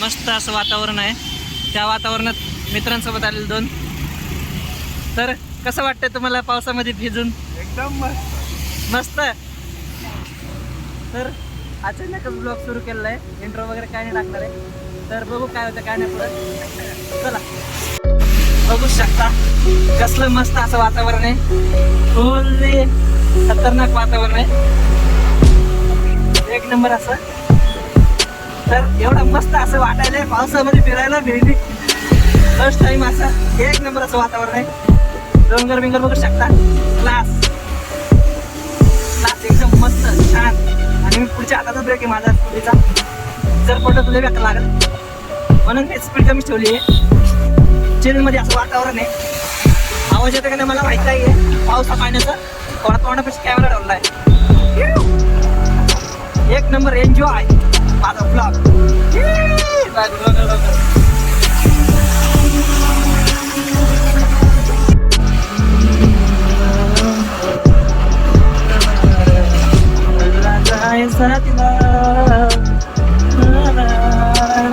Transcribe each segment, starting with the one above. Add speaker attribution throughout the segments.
Speaker 1: मस्त असं वातावरण आहे. त्या वातावरणात मित्रांसोबत आलेले दोन. तर कसं वाटतंय तुम्हाला पावसामध्ये भिजून?
Speaker 2: एकदम मस्त.
Speaker 1: मस्त? तर अचानकच ब्लॉग सुरू केलेला आहे इंट्रो वगैरे काय नाही टाकणार आहे. तर बघू काय होतं काय नाही पुढं चला. बघू शकता कसलं मस्त असं वातावरण आहे. फुल्ली खतरनाक वातावरण आहे. एक नंबर असं. तर एवढं मस्त असं वाटायला पावसामध्ये फिरायला भेटी फर्स्ट टाइम असं. एक नंबर असं वातावरण आहे. डोंगर बिंगर बघू शकता. क्लास क्लास एकदम मस्त छान. आणि मी पुढच्या हाताचा ब्रेक आहे माझा स्कूटीचा. जर पडलं तुला व्यक्त लागेल. म्हणून मी स्पीड कमीच ठेवली आहे. चेनमध्ये असं वातावरण आहे. आवाज येतं का नाही मला माहीत नाही आहे पावसा पाण्याचा. थोडा तोंडापेक्षा कॅमेरा ठेवला आहे. एक number enjoy part of vlog.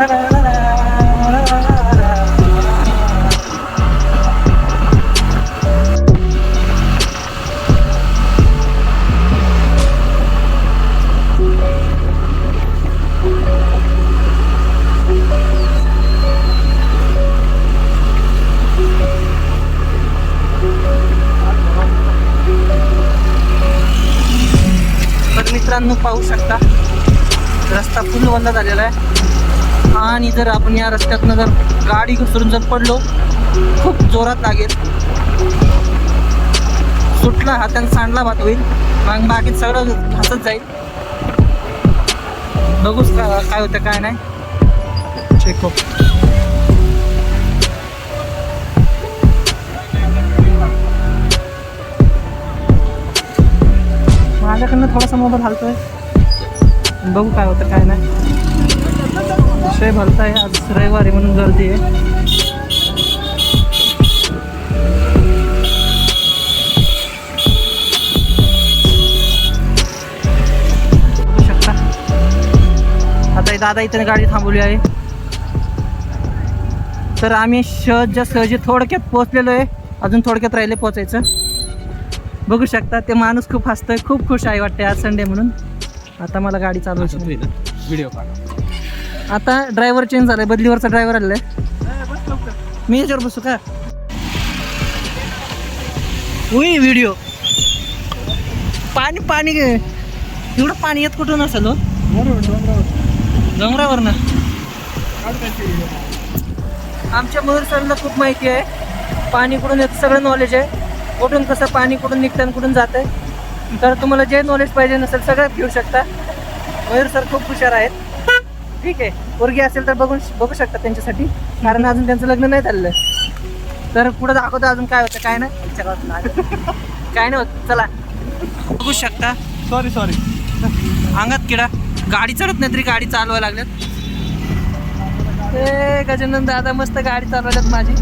Speaker 1: Right, पाहू शकता. रस्ता फुल बंद झालेला आहे. आणि जर आपण या रस्त्यातनं जर गाडी घसरून जर पडलो खूप जोरात लागेल. सुटला हाताने सांडला भात होईल. मग बाकी सगळं घासत जाईल. बघूच काय होतं काय नाही. ठीक हो माझ्याकडनं थोडासा मोबाईल हलतोय. बघू काय होतं काय नाही. विषय आहे आज रविवारी म्हणून गर्दी आहे. आता दादा इथे गाडी थांबवली आहे. तर आम्ही शहजा सहजी थोडक्यात पोहोचलेलो आहे अजून थोडक्यात राहिले पोचायचं बघू शकता ते माणूस खूप हसतोय खूप खुश आहे वाटते आज संडे म्हणून. आता मला गाडी चालवायची नाही.
Speaker 2: व्हिडिओ
Speaker 1: आता ड्रायव्हर चेंज झालाय बदलीवरचा ड्रायव्हर आलाय मी याच्यावर बसू का? उई व्हिडिओ पाणी पाणी एवढं पाणी येत कुठून असेल हो? डोंगरावर. ना आमच्या मयूर सरला खूप माहिती आहे. पाणी कुठून येतं सगळं नॉलेज आहे. कुठून कसं पाणी कुठून निघतं आणि कुठून जात आहे तर तुम्हाला जे नॉलेज पाहिजे नसेल सगळं घेऊ शकता. मयूर सर खूप हुशार आहेत. ठीक आहे. पोरगी असेल तर बघून बघू शकता त्यांच्यासाठी. कारण अजून त्यांचं लग्न नाही झालेलं तर पुढे दाखवतो अजून काय होतं काय नाही. विचारावं काय नाही होत. चला. बघू शकता.
Speaker 2: सॉरी सॉरी
Speaker 1: अंगात किडा. गाडी चढत नाही तरी गाडी चालवायला लागल्यात. ए गजानन दादा मस्त गाडी चालवल्यात माझी.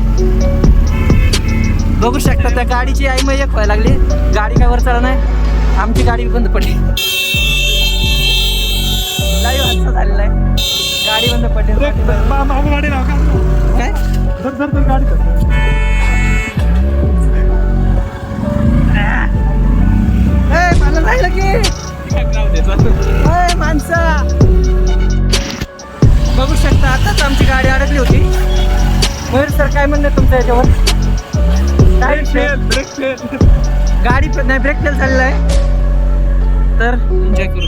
Speaker 1: बघू शकता त्या गाडीची आई मग एक व्हायला लागली. गाडी काय वर चढ नाही. आमची गाडी बंद पडली. लाईव्ह हादसा झालेला आहे गाडी बंद पडली.
Speaker 2: गाडी
Speaker 1: काय?
Speaker 2: गाडी
Speaker 1: मला राहिलं की माणसा. बघू शकता आताच आमची गाडी अडकली होती. मयूर सर काय म्हणणं तुमचं याच्यावर?
Speaker 2: ब्रेक फेल ब्रेक फेल
Speaker 1: गाडी पण नाही ब्रेक फेल झालेला आहे. तर एन्जॉय करू.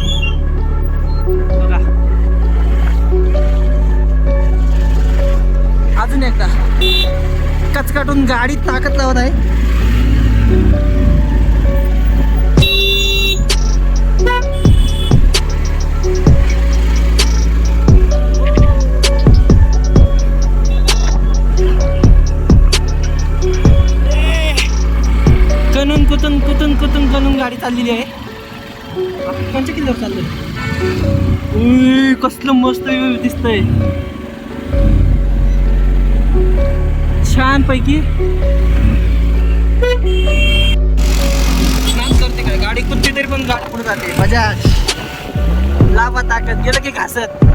Speaker 1: बघा. अजून एकदा. कचकाटून गाडी ताकद लावत आहे. कुतून कुतून कुतून करून गाडी चाललेली आहे. कोणच्या किल्ल्यावर चाललंय? कसलं मस्त दिसतंय. छान पैकी. करते काय? गाडी कुठली तरी पण गाडी पुढे जाते. मजा. लावा ताकद. गेलं की घासत.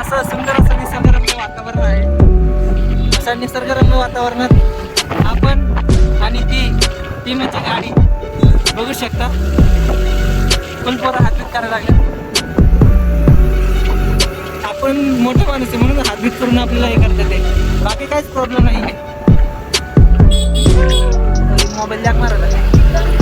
Speaker 1: असं सुंदर असं निसर्गरम्य वातावरण आहे. असं निसर्गरम्य वातावरणात ती म्हणजे गाडी. बघू शकता. पण पोरं हातबीत करायला लागले. आपण मोठं माणूस आहे म्हणून हातबीत करून आपल्याला हे करतात ते. बाकी काहीच प्रॉब्लेम नाही. आहे मोबाईल जॅक मारायला.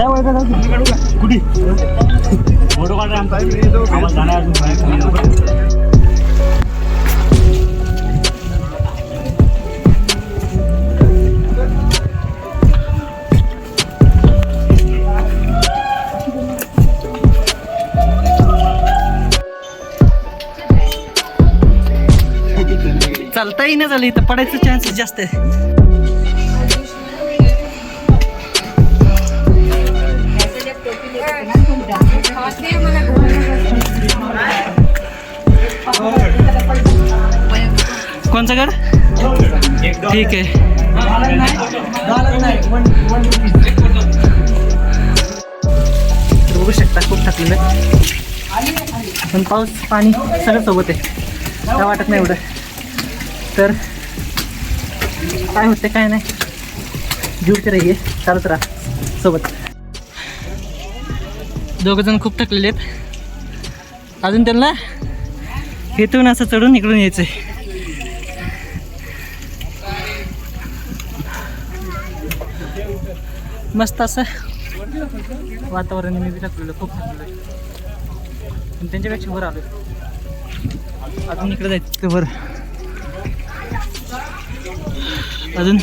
Speaker 2: कुठे फोटो काढा आमचा आम्हाला जाणार अजून
Speaker 1: चालता येईना झालं इथं पडायचं चान्सेस जास्त आहे. कोणचं घर? ठीक आहे. बघू शकता खूप थकलेलं. पण पाऊस पाणी सगळं सोबत आहे. काय वाटत नाही एवढं. तर काय होते काय नाही. जुळते रहिये. चालत राहा. सोबत. दोघंजण खूप थकलेले आहेत. अजून त्यांना इथून असं चढून इकडून यायचं आहे मस्त असं वातावरण मी बी थकलेलं खूप थकलेलं आहे. त्यांच्यापेक्षा वर आलो अजून इकडे जायचं वर. अजून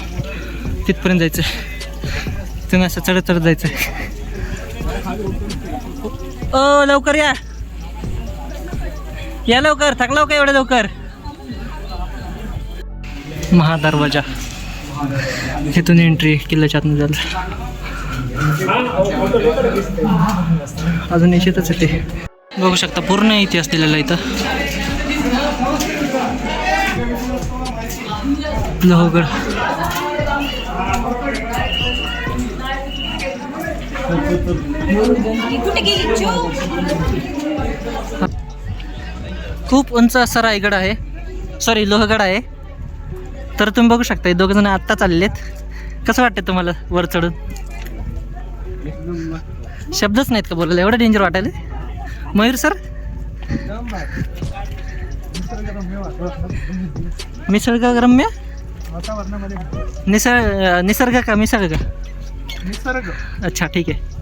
Speaker 1: तिथपर्यंत जायचं तिथून असं चढत चढत जायचं ओ लवकर या. या लवकर थकलाव का एवढ्या लवकर? महादरवाजा. इथून एंट्री किल्ल्याच्या आतमध्ये झालं. अजून निश्चितच आहे ते. बघू शकता पूर्ण इतिहास दिलेला इथं. लोहगड खूप उंच असा रायगड आहे. सॉरी लोहगड आहे. तर तुम्ही बघू शकता दोघ जण आत्ता चाललेत. कसं वाटतं तुम्हाला वर चढून? शब्दच नाहीत का बोलायला? एवढं डेंजर वाटायला मयूर सर निसर्गरम्य
Speaker 2: वातावरणामध्ये
Speaker 1: निसर्ग निसर्ग का मिसर्ग
Speaker 2: निसर्ग.
Speaker 1: अच्छा ठीक आहे.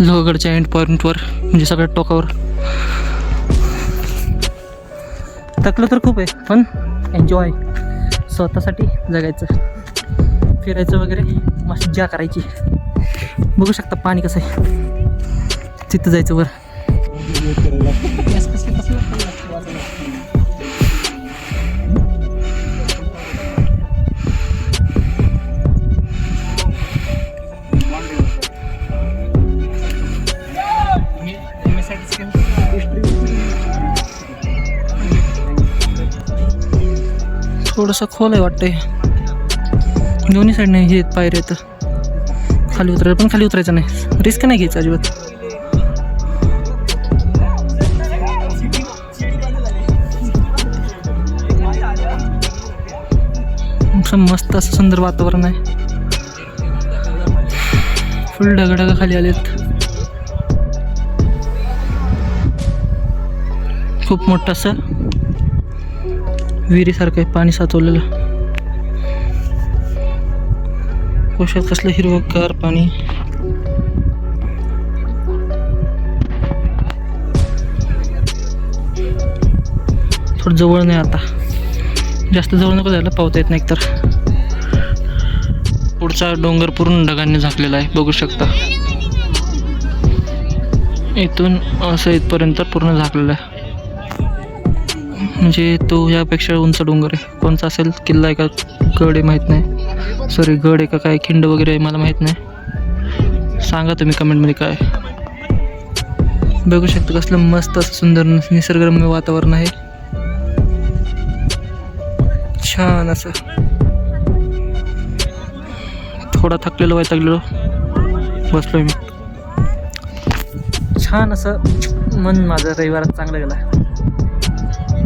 Speaker 1: लोहगडच्या एंड पॉईंटवर म्हणजे सगळ्यात टोकावर. थकलं तर खूप आहे पण एन्जॉय स्वतःसाठी जगायचं फिरायचं वगैरे. मजा करायची. बघू शकता पाणी कसं आहे. तिथं जायचं वर थोडंसं खोल आहे वाटतंय. दोन्ही साईडने हे पायऱ्या येतं खाली उतरायला पण खाली उतरायचं नाही. रिस्क नाही घ्यायचं अजिबात. असं मस्त असं सुंदर वातावरण आहे. फुल ढगढग खाली आलेत. खूप मोठं असं विहिरीसारखं आहे पाणी साचवलेलं. कोशात कसलं हिरवगार पाणी? थोडं जवळ नाही आता. जास्त जवळ नको जायला पावता येत नाही तर पुढचा डोंगर पूर्ण ढगांनी झाकलेला आहे बघू शकता. इथून असं इथपर्यंत पूर्ण झाकलेला आहे. म्हणजे तो यापेक्षा उंच डोंगर आहे. कोणचा असेल किल्ला आहे का गड आहे माहीत नाही. सॉरी गड आहे का काय? खिंड वगैरे आहे मला माहीत नाही. सांगा तुम्ही कमेंटमध्ये काय. बघू शकता कसलं मस्त असं सुंदर निसर्गरम्य वातावरण आहे. छान असं. थोडा थकलेलो वैतागलेलो बसलो मी. छान असं मन माझं रविवारात चांगलं गेलं.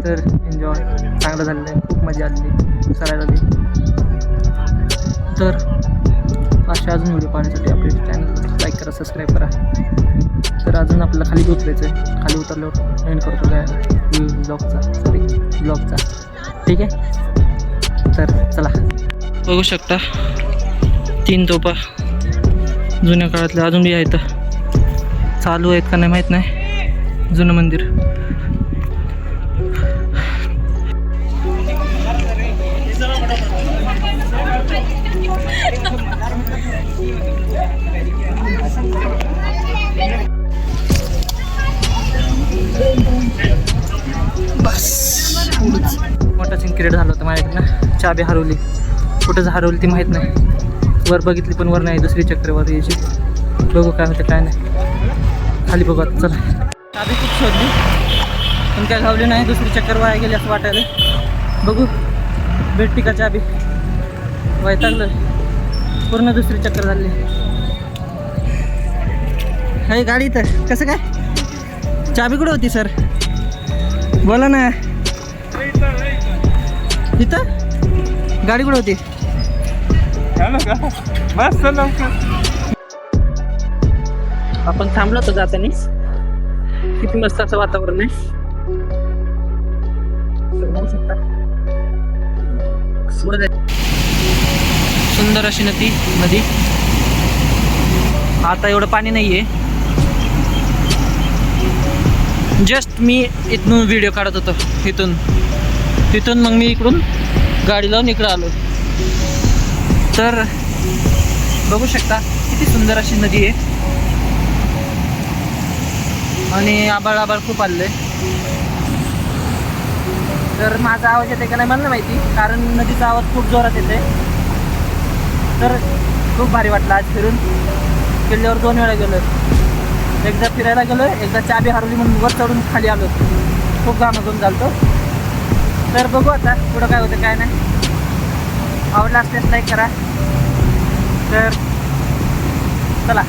Speaker 1: तर एन्जॉय चांगलं झालेलं आहे. खूप मजा आली सरायला आली तर अशा अजून व्हिडिओ पाहण्यासाठी आपले चॅनल लाईक करा सबस्क्राईब करा. तर अजून आपल्याला खाली उतरायचं आहे खाली उतरल्यावर एंड करतो काय ब्लॉगचा सॉरी ब्लॉगचा ठीक आहे? तर चला. बघू शकता तीन तोपा जुन्या काळातल्या अजून बी आहेत. चालू आहेत का नाही माहीत नाही. जुनं मंदिर. क्रिएट झालं होतं माझ्याकडनं. चाबी हरवली. कुठंच हरवली ती माहीत नाही. वर बघितली पण वर नाही दुसरी चक्रवर यायची. बघू काय होतं काय नाही. खाली बघू आता चला. चाबी खूप शोधली पण काय घावली नाही दुसरी चक्कर वाया गेली असं वाटायला. बघू. भेटती का चाबी? वैतागलं पूर्ण दुसरी चक्कर झाली. हे गाडी तर कसं काय? चाबी कुठं होती सर? बोला ना. इथं? गाडी कुठं होती? आपण थांबलो होतो जातानी. किती मस्त असं वातावरण आहे. सुंदर अशी नदी नदी आता एवढं पाणी नाहीये. जस्ट मी इथून व्हिडिओ काढत होतो इथून. तिथून मग मी इकडून गाडी लावून इकडं आलो. तर बघू शकता किती सुंदर अशी नदी आहे. आणि आबाळ आबाळ खूप आलेलं आहे. तर माझा आवाज येते का नाही मला माहिती कारण नदीचा आवाज खूप जोरात येते तर खूप भारी वाटलं आज फिरून. किल्ल्यावर दोन वेळा गेलो एकदा फिरायला गेलो एकदा चाबी हरवली म्हणून वर चढून खाली आलो खूप घामझोम झालं होतं तर बघू आता पुढं काय होतं काय नाही. आवडला असल्यास लाईक करा. तर चला.